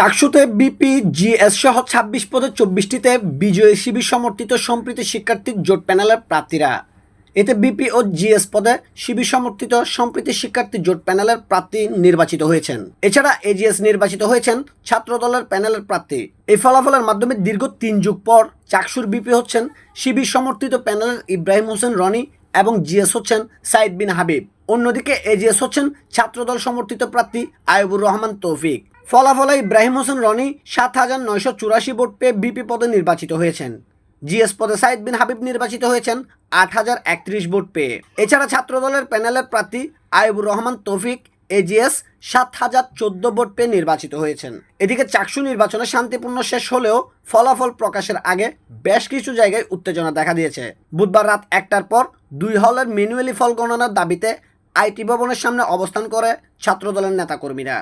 চাকসুতে BP GS সহ ছাব্বিশ পদে চব্বিশটিতে বিজয়ী শিবির সমর্থিত সম্প্রীতি শিক্ষার্থী জোট প্যানেলের প্রার্থীরা। এতে বিপি ও জিএস পদে শিবির সমর্থিত সম্প্রীতি শিক্ষার্থী জোট প্যানেলের প্রার্থী নির্বাচিত হয়েছেন। এছাড়া এজিএস নির্বাচিত হয়েছেন ছাত্র দলের প্যানেলের প্রার্থী। এই ফলাফলের মাধ্যমে দীর্ঘ তিন যুগ পর চাকসুর বিপি হচ্ছেন শিবির সমর্থিত প্যানেলের ইব্রাহিম হোসেন রনি এবং জিএস হচ্ছেন সাইদ বিন হাবিব। অন্যদিকে এজিএস হচ্ছেন ছাত্রদল সমর্থিত প্রার্থী আয়বুর রহমান তৌফিক। ফলাফলে ইব্রাহিম হোসেন রনি সাত হাজার নয়শো চুরাশি ভোট পেয়ে বিপি পদে নির্বাচিত হয়েছেন। জিএস পদে সাইদ বিন হাবিব নির্বাচিত হয়েছেন আট হাজার একত্রিশ ভোট পেয়ে। এছাড়া ছাত্রদলের প্যানেলের প্রার্থী আয়বুর রহমান তৌফিক এজিএস সাত হাজার চোদ্দ ভোট পেয়ে নির্বাচিত হয়েছেন। এদিকে চাকসু নির্বাচনে শান্তিপূর্ণ শেষ হলেও ফলাফল প্রকাশের আগে বেশ কিছু জায়গায় উত্তেজনা দেখা দিয়েছে। বুধবার রাত একটার পর দুই হলের ম্যানুয়ালি ফল গণনার দাবিতে আইটি ভবনের সামনে অবস্থান করে ছাত্রদলের নেতাকর্মীরা।